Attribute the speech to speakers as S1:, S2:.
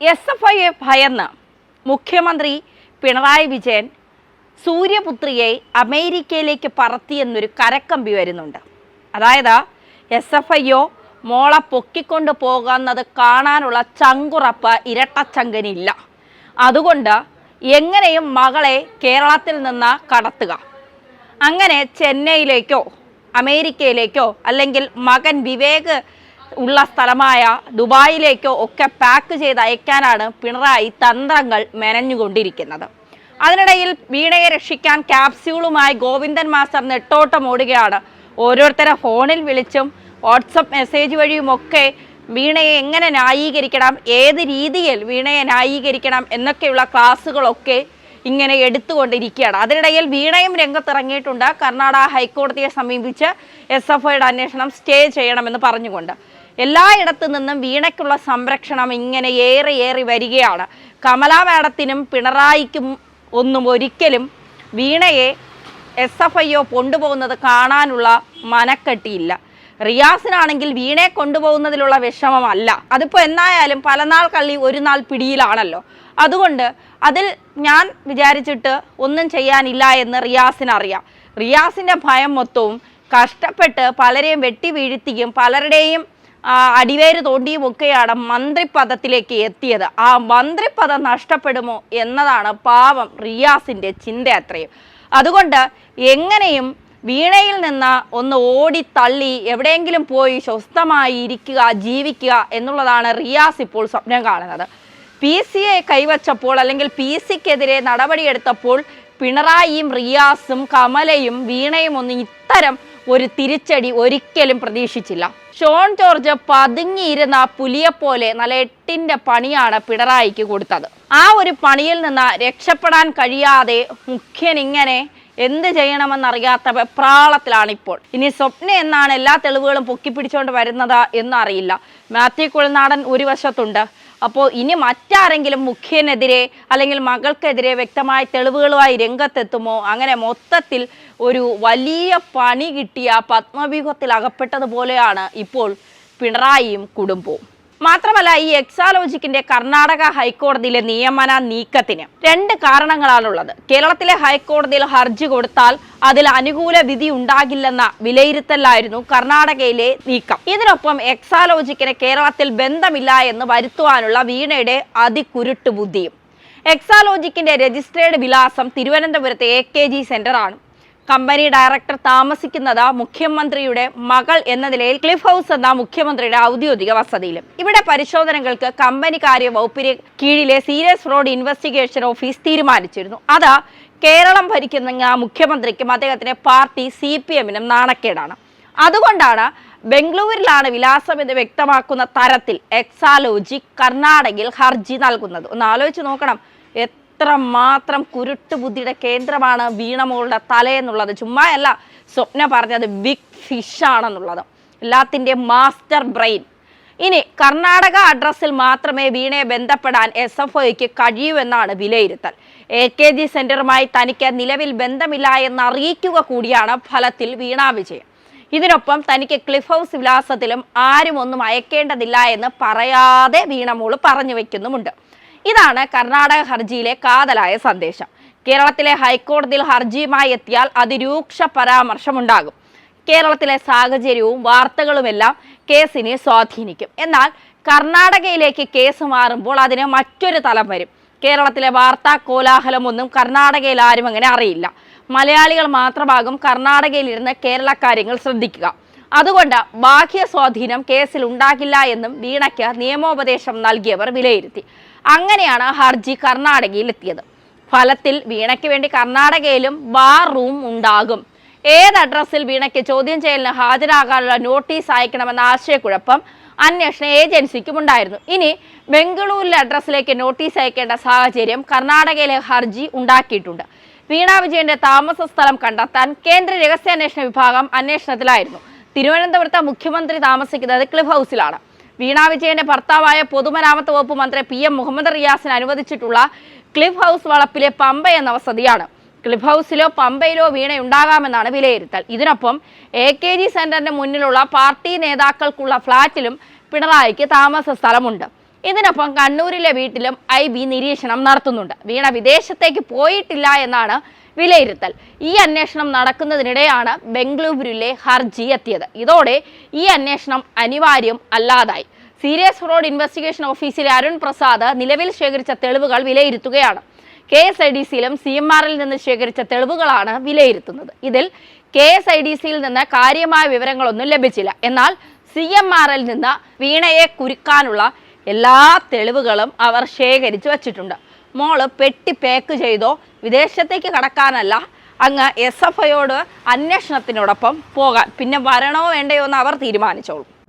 S1: S F ഐയെ ഭയന്ന് മുഖ്യമന്ത്രി പിണറായി വിജയൻ സൂര്യപുത്രിയെ അമേരിക്കയിലേക്ക് പറത്തിയെന്നൊരു കരക്കമ്പി വരുന്നുണ്ട്. അതായത് എസ് എഫ് ഐയോ മോളെ പൊക്കിക്കൊണ്ട് പോകുന്നത് കാണാനുള്ള ചങ്കുറപ്പ് ഇരട്ടച്ചങ്കനില്ല. അതുകൊണ്ട് എങ്ങനെയും മകളെ കേരളത്തിൽ നിന്ന് കടത്തുക. അങ്ങനെ ചെന്നൈയിലേക്കോ അമേരിക്കയിലേക്കോ അല്ലെങ്കിൽ മകൻ വിവേക് ഉള്ള സ്ഥലമായ ദുബായിലേക്കോ ഒക്കെ പാക്ക് ചെയ്ത് അയക്കാനാണ് പിണറായി തന്ത്രങ്ങൾ മെനഞ്ഞുകൊണ്ടിരിക്കുന്നത്. അതിനിടയിൽ വീണയെ രക്ഷിക്കാൻ ക്യാപ്സ്യൂളുമായി ഗോവിന്ദൻ മാസ്റ്റർ നെട്ടോട്ടം ഓടുകയാണ്. ഓരോരുത്തരെ ഫോണിൽ വിളിച്ചും വാട്സപ്പ് മെസ്സേജ് വഴിയുമൊക്കെ വീണയെ എങ്ങനെ ന്യായീകരിക്കണം ഏത് രീതിയിൽ വീണയെ ന്യായീകരിക്കണം എന്നൊക്കെയുള്ള ക്ലാസ്സുകളൊക്കെ ഇങ്ങനെ എടുത്തുകൊണ്ടിരിക്കുകയാണ്. അതിനിടയിൽ വീണയും രംഗത്തിറങ്ങിയിട്ടുണ്ട്. കർണാടക ഹൈക്കോടതിയെ സമീപിച്ച് എസ് എഫ് ഐയുടെ അന്വേഷണം സ്റ്റേ ചെയ്യണമെന്ന് പറഞ്ഞുകൊണ്ട്. എല്ലായിടത്തു നിന്നും വീണയ്ക്കുള്ള സംരക്ഷണം ഇങ്ങനെ ഏറെ ഏറി വരികയാണ്. കമല മാഡത്തിനും പിണറായിക്കും ഒന്നും ഒരിക്കലും വീണയെ എസ് എഫ് ഐ ഒ കൊണ്ടുപോകുന്നത് കാണാനുള്ള മനക്കെട്ടിയില്ല. റിയാസിനാണെങ്കിൽ വീണയെ കൊണ്ടുപോകുന്നതിലുള്ള വിഷമമല്ല. അതിപ്പോൾ എന്നായാലും പലനാൾ കള്ളി ഒരു നാൾ പിടിയിലാണല്ലോ. അതുകൊണ്ട് അതിൽ ഞാൻ വിചാരിച്ചിട്ട് ഒന്നും ചെയ്യാനില്ല എന്ന് റിയാസിനറിയാം. റിയാസിന്റെ ഭയം മൊത്തവും കഷ്ടപ്പെട്ട് പലരെയും വെട്ടി വീഴ്ത്തിയും പലരുടെയും അടിവേര് തോണ്ടിയും ഒക്കെയാണ് മന്ത്രിപദത്തിലേക്ക് എത്തിയത്. ആ മന്ത്രിപദം നഷ്ടപ്പെടുമോ എന്നതാണ് പാവം റിയാസിന്റെ ചിന്ത അത്രയും അതുകൊണ്ട് എങ്ങനെയും വീണയിൽ നിന്ന് ഒന്ന് ഓടി തള്ളി എവിടെയെങ്കിലും പോയി സ്വസ്ഥമായി ഇരിക്കുക ജീവിക്കുക എന്നുള്ളതാണ് റിയാസ് ഇപ്പോൾ സ്വപ്നം കാണുന്നത്. പി സിയെ കൈവച്ചപ്പോൾ അല്ലെങ്കിൽ പി സിക്കെതിരെ നടപടിയെടുത്തപ്പോൾ പിണറായിയും റിയാസും കമലയും വീണയും ഒന്ന് ഇത്തരം ഒരു തിരിച്ചടി ഒരിക്കലും പ്രതീക്ഷിച്ചില്ല. ഷോൺ ജോർജ് പതുങ്ങിയിരുന്ന പുലിയെപ്പോലെ നല്ല എട്ടിന്റെ പണിയാണ് പിണറായിക്ക് കൊടുത്തത്. ആ ഒരു പണിയിൽ നിന്ന് രക്ഷപ്പെടാൻ കഴിയാതെ മുഖ്യൻ ഇങ്ങനെ എന്ത് ചെയ്യണമെന്നറിയാത്ത വെപ്രാളത്തിലാണ് ഇപ്പോൾ ഇനി സ്വപ്ന എന്നാണ് എല്ലാ തെളിവുകളും പൊക്കിപ്പിടിച്ചുകൊണ്ട് വരുന്നത് എന്നറിയില്ല. മാത്യു കുളനാടൻ ഒരു വശത്തുണ്ട്. അപ്പോൾ ഇനി മറ്റാരെങ്കിലും മുഖ്യനെതിരെ അല്ലെങ്കിൽ മകൾക്കെതിരെ വ്യക്തമായ തെളിവുകളുമായി രംഗത്തെത്തുമോ? അങ്ങനെ മൊത്തത്തിൽ ഒരു വലിയ പണി കിട്ടിയ പത്മവ്യൂഹത്തിൽ അകപ്പെട്ടതുപോലെയാണ് ഇപ്പോൾ പിണറായിയും കുടുംബവും. മാത്രമല്ല ഈ എക്സാലോജിക്കിന്റെ കർണാടക ഹൈക്കോടതിയിലെ നിയമന നീക്കത്തിന് രണ്ട് കാരണങ്ങളാണുള്ളത്. കേരളത്തിലെ ഹൈക്കോടതിയിൽ ഹർജി കൊടുത്താൽ അതിൽ അനുകൂല വിധി ഉണ്ടാകില്ലെന്ന വിലയിരുത്തലായിരുന്നു കർണാടകയിലെ നീക്കം. ഇതിനൊപ്പം എക്സാലോജിക്കിന് കേരളത്തിൽ ബന്ധമില്ല എന്ന് വരുത്തുവാനുള്ള വീണയുടെ അതികുരുട്ട് ബുദ്ധിയും. എക്സാലോജിക്കിന്റെ രജിസ്ട്രേഡ് വിലാസം തിരുവനന്തപുരത്തെ A K G centre. Company director താമസിക്കുന്നത് മുഖ്യമന്ത്രിയുടെ മകൾ എന്ന നിലയിൽ ക്ലിഫ് ഹൗസ് എന്ന മുഖ്യമന്ത്രിയുടെ ഔദ്യോഗിക വസതിയിലും. ഇവിടെ പരിശോധനകൾക്ക് കമ്പനി കാര്യ വകുപ്പിന് കീഴിലെ സീരിയസ് ഫ്രോഡ് ഇൻവെസ്റ്റിഗേഷൻ ഓഫീസ് തീരുമാനിച്ചിരുന്നു. അത് കേരളം ഭരിക്കുന്ന മുഖ്യമന്ത്രിക്കും അദ്ദേഹത്തിന്റെ പാർട്ടി സി പി എമ്മിനും നാണക്കേടാണ്. അതുകൊണ്ടാണ് ബംഗളൂരിലാണ് വിലാസം എന്ന് വ്യക്തമാക്കുന്ന തരത്തിൽ എക്സാലോജി കർണാടകയിൽ ഹർജി നൽകുന്നത്. ഒന്ന് ആലോചിച്ച് നോക്കണം. എത്ര മാത്രം കുരുട്ട് ബുദ്ധിയുടെ കേന്ദ്രമാണ് വീണമോളുടെ തലയെന്നുള്ളത് ചുമ്മായല്ല സ്വപ്ന പറഞ്ഞത് ബിഗ് ഫിഷ് ആണെന്നുള്ളത്. എല്ലാത്തിന്റെ മാസ്റ്റർ ബ്രെയിൻ ഇനി കർണാടക അഡ്രസ്സിൽ മാത്രമേ വീണയെ ബന്ധപ്പെടാൻ എസ് എഫ് ഒയ്ക്ക് കഴിയൂ എന്നാണ് വിലയിരുത്തൽ. എ കെ ജി സെന്ററുമായി തനിക്ക് നിലവിൽ ബന്ധമില്ല എന്ന് അറിയിക്കുക കൂടിയാണ് ഫലത്തിൽ വീണാ വിജയം. ഇതിനൊപ്പം തനിക്ക് ക്ലിഫ് ഹൗസ് വിലാസത്തിലും ആരും ഒന്നും അയക്കേണ്ടതില്ല എന്ന് പറയാതെ വീണമോൾ പറഞ്ഞു വെക്കുന്നുമുണ്ട്. ഇതാണ് കർണാടക ഹർജിയിലെ കാതലായ സന്ദേശം. കേരളത്തിലെ ഹൈക്കോടതിയിൽ ഹർജിയുമായി എത്തിയാൽ അതിരൂക്ഷ പരാമർശമുണ്ടാകും. കേരളത്തിലെ സാഹചര്യവും വാർത്തകളുമെല്ലാം കേസിനെ സ്വാധീനിക്കും. എന്നാൽ കർണാടകയിലേക്ക് കേസ് മാറുമ്പോൾ അതിന് മറ്റൊരു തലം വരും. കേരളത്തിലെ വാർത്താ കോലാഹലമൊന്നും കർണാടകയിൽ ആരും അങ്ങനെ അറിയില്ല. മലയാളികൾ മാത്രമാകും കർണാടകയിലിരുന്ന് കേരള കാര്യങ്ങൾ ശ്രദ്ധിക്കുക. അതുകൊണ്ട് ബാഹ്യ സ്വാധീനം കേസിൽ ഉണ്ടാകില്ല എന്നും വീണയ്ക്ക് നിയമോപദേശം നൽകിയവർ വിലയിരുത്തി. അങ്ങനെയാണ് ഹർജി കർണാടകയിൽ എത്തിയത് ഫലത്തിൽ വീണയ്ക്ക് വേണ്ടി കർണാടകയിലും ബാർ റൂം ഉണ്ടാകും. ഏത് അഡ്രസ്സിൽ വീണയ്ക്ക് ചോദ്യം ചെയ്യലിന് ഹാജരാകാനുള്ള നോട്ടീസ് അയക്കണമെന്ന ആശയക്കുഴപ്പം അന്വേഷണ ഏജൻസിക്കും ഉണ്ടായിരുന്നു. ഇനി ബംഗളൂരിലെ അഡ്രസ്സിലേക്ക് നോട്ടീസ് അയക്കേണ്ട സാഹചര്യം കർണാടകയിലെ ഹർജി ഉണ്ടാക്കിയിട്ടുണ്ട്. വീണ വിജയന്റെ താമസ സ്ഥലം കണ്ടെത്താൻ കേന്ദ്ര രഹസ്യാന്വേഷണ വിഭാഗം അന്വേഷണത്തിലായിരുന്നു. തിരുവനന്തപുരത്തെ മുഖ്യമന്ത്രി താമസിക്കുന്നത് ക്ലിഫ് ഹൗസിലാണ്. വീണ വിജയന്റെ ഭർത്താവായ പൊതുമരാമത്ത് വകുപ്പ് മന്ത്രി പി എം മുഹമ്മദ് റിയാസിന് അനുവദിച്ചിട്ടുള്ള ക്ലിഫ് ഹൗസ് വളപ്പിലെ പമ്പ എന്ന വസതിയാണ്. ക്ലിഫ് ഹൗസിലോ പമ്പയിലോ വീണ ഉണ്ടാകാമെന്നാണ് വിലയിരുത്തൽ. ഇതിനൊപ്പം എ കെ ജി സെന്ററിന് മുന്നിലുള്ള പാർട്ടി നേതാക്കൾക്കുള്ള ഫ്ളാറ്റിലും പിണറായിക്ക് താമസ സ്ഥലമുണ്ട്. ഇതിനൊപ്പം കണ്ണൂരിലെ വീട്ടിലും ഐ ബി നിരീക്ഷണം നടത്തുന്നുണ്ട്. വീണ വിദേശത്തേക്ക് പോയിട്ടില്ല എന്നാണ് വിലയിരുത്തൽ. ഈ അന്വേഷണം നടക്കുന്നതിനിടെയാണ് ബംഗളൂരുവിലെ ഹർജി എത്തിയത്. ഇതോടെ ഈ അന്വേഷണം അനിവാര്യം അല്ലാതായി. സീരിയസ് ഫ്രോഡ് ഇൻവെസ്റ്റിഗേഷൻ ഓഫീസിലെ അരുൺ പ്രസാദ് നിലവിൽ ശേഖരിച്ച തെളിവുകൾ വിലയിരുത്തുകയാണ്. കെ എസ് ഐ ഡി സിയിലും സി എം ആറിൽ നിന്ന് ശേഖരിച്ച തെളിവുകളാണ് വിലയിരുത്തുന്നത്. ഇതിൽ കെ എസ് ഐ ഡി സിയിൽ നിന്ന് കാര്യമായ വിവരങ്ങളൊന്നും ലഭിച്ചില്ല. എന്നാൽ സി എം ആറിൽ നിന്ന് വീണയെ കുരുക്കാനുള്ള എല്ലാ തെളിവുകളും അവർ ശേഖരിച്ചു വച്ചിട്ടുണ്ട്. മോൾ പെട്ടി പാക്ക് ചെയ്തോ? വിദേശത്തേക്ക് കടക്കാനല്ല. അങ്ങ് എസ് എഫ് ഐയോട് അന്വേഷണത്തിനോടൊപ്പം പോകാൻ. പിന്നെ വരണോ വേണ്ടയോ എന്ന് അവർ തീരുമാനിച്ചോളും.